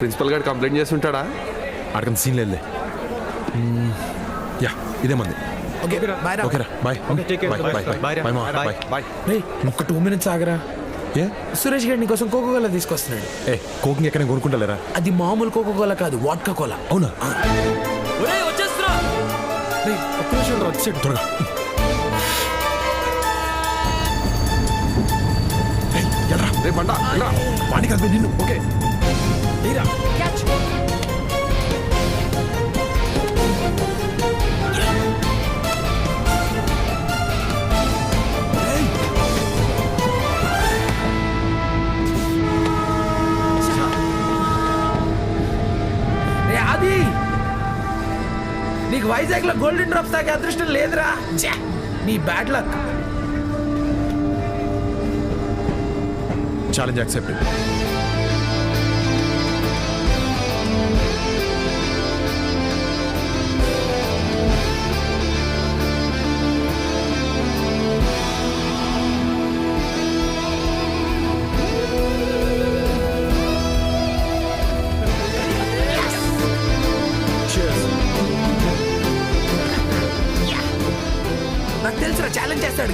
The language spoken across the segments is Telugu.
ప్రిన్సిపల్ గారు కంప్లైంట్ చేస్తుంటాడా ఆడకంత సీన్ లేదులే. మ్మ్. యా ఇదే మంది. ఓకే బాయ్ ఓకేరా బాయ్. బాయ్ బాయ్ ఒక్క టూ మినిట్స్ ఆగరా? ఏ? సురేష్ గారి నీకోసం కోకో కోలా తీసుకొస్తున్నాడు. ఏ కోకింగ్ ఎక్కడ కొనుక్కుంటలేరా? అది మామూలు కోకో కోలా కాదు వాట్కా కోలా అవునా? ఒక్క నిమిషం త్వరగా. రే బండ కాదు నిన్ను. ఓకే. రా క్యాచ్ అది నీకు వైజాగ్లో గోల్డెన్ డ్రాప్స్ తాగే అదృష్టం లేదురా. ఛే, నీ బ్యాడ్ లక్. ఛాలెంజ్ యాక్సెప్ట్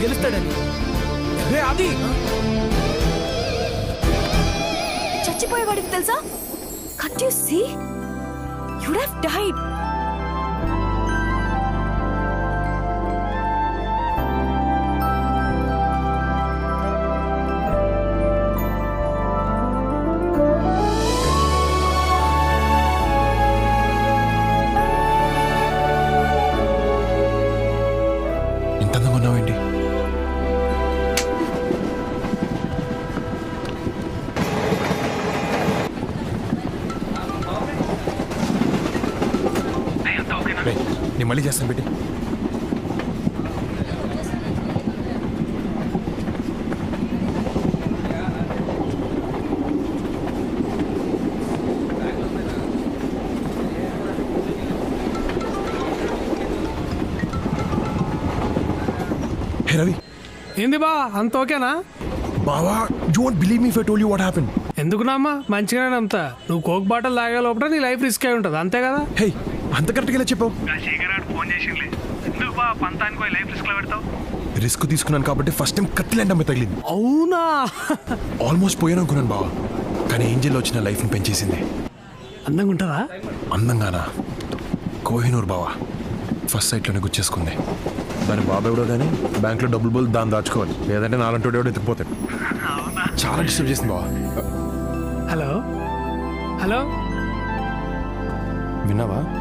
గెలుస్తాడని. రే అది చచ్చిపోయేవాడికి తెలుసా? Cut you see you'd have died. నేను మళ్ళీ చేస్తాను హే రవి. ఏంది బా అంత ఓకేనా? బావా want believe me if I told you what happen ఎందుకునమ్మా మంచిగానే నమ్ముతా. నువ్వు కోక్ బాటిల్ తాగే లోపల నీ లైఫ్ రిస్క్ అయి ఉంటుంది అంతే కదా? హే అంత కరెక్ట్గా చెప్పావు? శేఖరాడు ఫోన్ చేసింది ఎందుకు బా పంతానికి లైఫ్ రిస్క్లో పెడతావు? రిస్క్ తీసుకున్నాను కాబట్టి ఫస్ట్ టైం కత్తిలాంటి అమ్మాయి తగిలింది. అవునా? ఆల్మోస్ట్ పోయాను అనుకున్నాను బావా. కానీ ఏంజల్లో వచ్చిన లైఫ్ని పెంచేసింది. అందంగా ఉంటుందా అందంగానా? కోహినూర్ బావా. ఫస్ట్ సైట్లోనే గుచ్చేసుకుంది దాని బాబా ఎవడో కానీ బ్యాంక్లో డబ్బులు బోల్ దాన్ని దాచుకోవాలి. లేదంటే నాలంటి ఎవడో ఎత్తుకుపోతాడు. చాలా డిస్టర్బ్ చేసింది బావా. హలో? హలో? విన్నావా?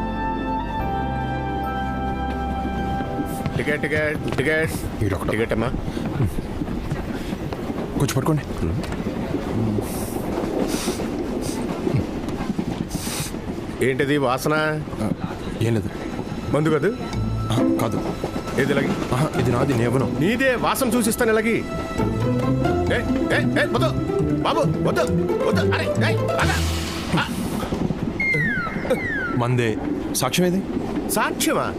Ticket ticket ticket. టికెట్ అమ్మా. కొంచెం పట్టుకోండి ఏంటిది వాసన? ఏం లేదు. మందు కాదు? కాదు. ఏది ఇలాగి? ఇది నాది నేవను నీదే వాసన చూసిస్తాను ఇలాగి. వద్దు. బాబు వద్దు వద్దు. అరే. మందే. సాక్ష్యం ఏది? సాక్ష్యమా?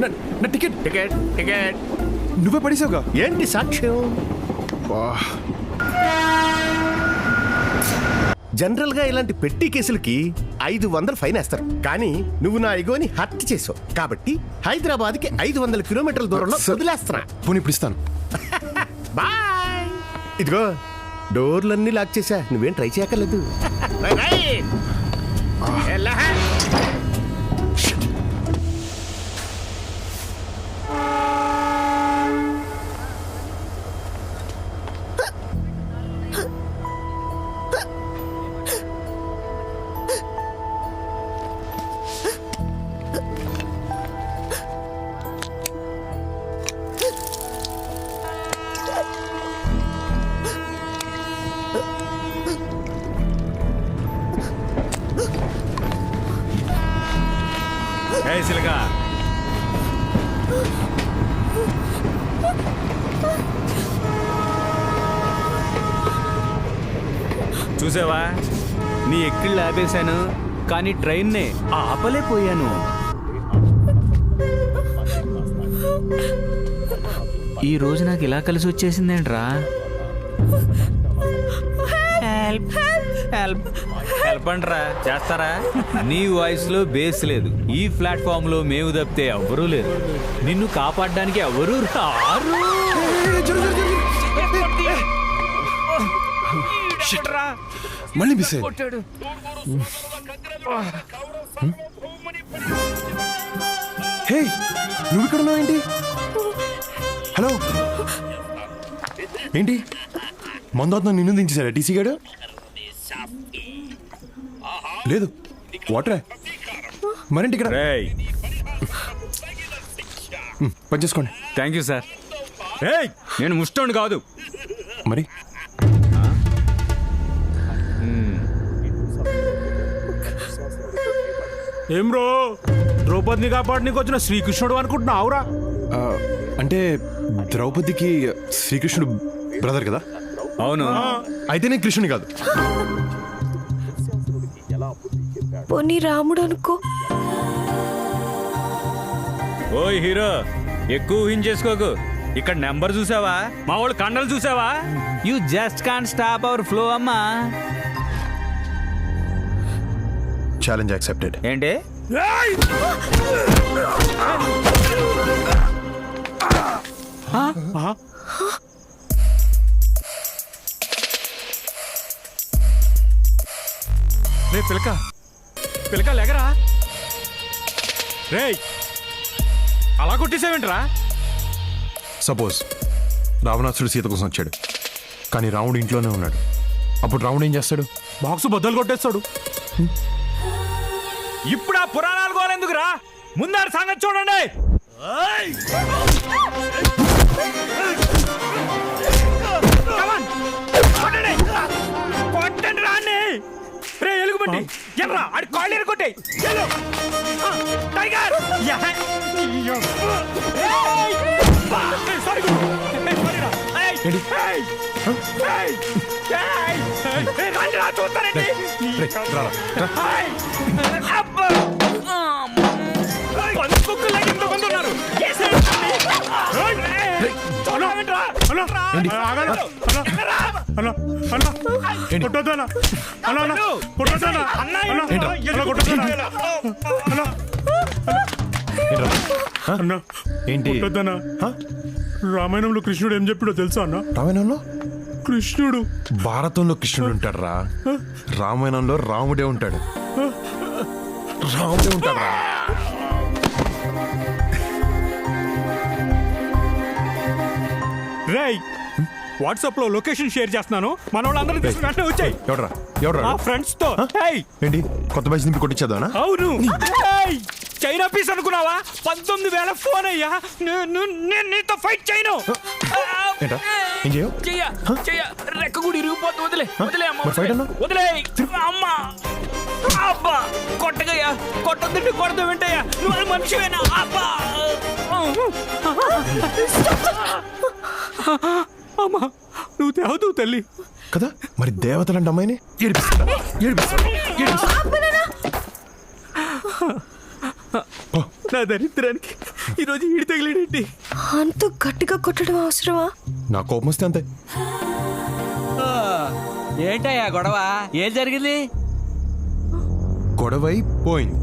నా- టికెట్. Ticket ticket. నువ్వే పడేసావుగా? ఏంటి సాక్ష్యం? జనరల్గా ఇలాంటి పెట్టి కేసులకి ఐదు వందలు ఫైన్ వేస్తారు. కానీ నువ్వు నా ఎగోని హత్య చేసావు. కాబట్టి హైదరాబాద్కి ఐదు వందల కిలోమీటర్ల దూరంలో వదిలేస్తున్నా. పోనీ ఇప్పుడు ఇస్తాను. బాయ్. ఇదిగో డోర్లన్నీ లాక్ చేశా. నువ్వేం ట్రై చేయక్కర్లేదు. చూసావా? నీ ఎక్కిళ్ళు ఆపేశాను కానీ ట్రైన్నే ఆపలేకపోయాను. ఈ రోజు నాకు ఇలా కలిసి వచ్చేసిందేంట్రా? హెల్ప్ హెల్ప్ హెల్ప్ అంటారా. చేస్తారా? నీ వాయిస్లో బేస్ లేదు. ఈ ప్లాట్ఫామ్లో మేము తప్పితే ఎవ్వరూ లేరు. నిన్ను కాపాడడానికి ఎవరూ రారు. మళ్ళీ మిస్ అయ్యింది హే నువ్వు ఇక్కడ ఉన్నావు ఏంటి? హలో ఏంటి మందోత్న నిన్ను దించేశాడా? టీసీ గాడు? లేదు. వాటరే. మరేంటి ఇక్కడ. హ్మ్, పని చేసుకోండి. Thank you sir. నేను ముష్టోండి కాదు. మరి? ఏం బ్రో ద్రౌపదిని కాపాడనీకి వచ్చిన శ్రీకృష్ణుడు అనుకుంటున్నావురా? అంటే ద్రౌపదికి శ్రీకృష్ణుడు బ్రదర్ కదా? అవును. అయితే నేను కృష్ణుని కాదు. పోనీ రాముడు అనుకో. ఓయ్ హీరో ఎక్కువ ఊహించేసుకోకు ఇక్కడ నెంబర్ చూసావా? మా వాళ్ళు కండలు చూసావా? You just can't stop our flow అమ్మా. ఛాలెంజ్ యాక్సెప్టెడ్ ఏంటి? రే పిలక. పిలక లేగరా రేయ్ అలా కొట్టేసావేంట్రా? సపోజ్ రావణాసుడు సీత కోసం వచ్చాడు కానీ రాముడు ఇంట్లోనే ఉన్నాడు. అప్పుడు రాముడు ఏం చేస్తాడు? బాక్స్ బద్దలు కొట్టేస్తాడు. ఇప్పుడు ఆ పురాణాలు గోలెందుకురా? ముందాడు సంగతి చూడండి. హలో ఏంటి? ఆగండి. హలో హలో హలో ఏంటి? కొట్టొద్దనా హలో హలో కొట్టొద్దనా అన్న, హలో ఏంట్రా? హలో కొట్టొద్దనా హలో ఏంట్రా? హ? అన్న ఏంటి? హ? రామాయణంలో కృష్ణుడు ఏం చెప్పాడో తెలుసా అన్న? రామాయణంలో? కృష్ణుడు. భారతంలో కృష్ణుడు ఉంటాడు రా రామాయణంలో రాముడే ఉంటాడు. రాముడే ఉంటాడు రా రేయ్ వాట్సాప్లో లొకేషన్ షేర్ చేస్తున్నాను. మన వాళ్ళందరూ తీసుకుని వెంటనే వచ్చాయి. ఎవడ్రా? ఎవడ్రా మా ఫ్రెండ్స్తో. ఏయ్. ఏంటి? కొత్త బైక్ నింపి కొట్టించేదానా అవును. ఏయ్, చైనా పీస్ అనుకున్నావా? పంతొమ్మిది వేల ఫోన్ అయ్యా. నేను నేను నీతో ఫైట్ చేయను. ఏంటా? ఏం చేయవు? చెయ్య చెయ్య. రెక్క ఇరిగిపోతుంది. వదిలే వదిలే అమ్మ మరి fight అన్నా? వదిలే. అమ్మ. అబ్బా. కొట్టగయ్యా కొట్టొద్దంటే కొడతా వింటయ్యా. నువ్వు మనిషివేనా? అబ్బా. అమ్మా నువ్వు తేవదు తల్లి. కదా? మరి దేవతలంటే అమ్మాయిని? ఏడిపిస్తాడా? ఏడిపిస్తాడా? ఏడిపిస్తాడా? నా దరిద్రానికి ఈరోజు ఈడి తగిలేడేంటి అంత గట్టిగా కొట్టడం అవసరమా? నా కోపం వస్తే అంతే. ఏంటయ్యా గొడవ? ఏం జరిగింది? గొడవై పోయింది.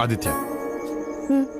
Aditya. Hum?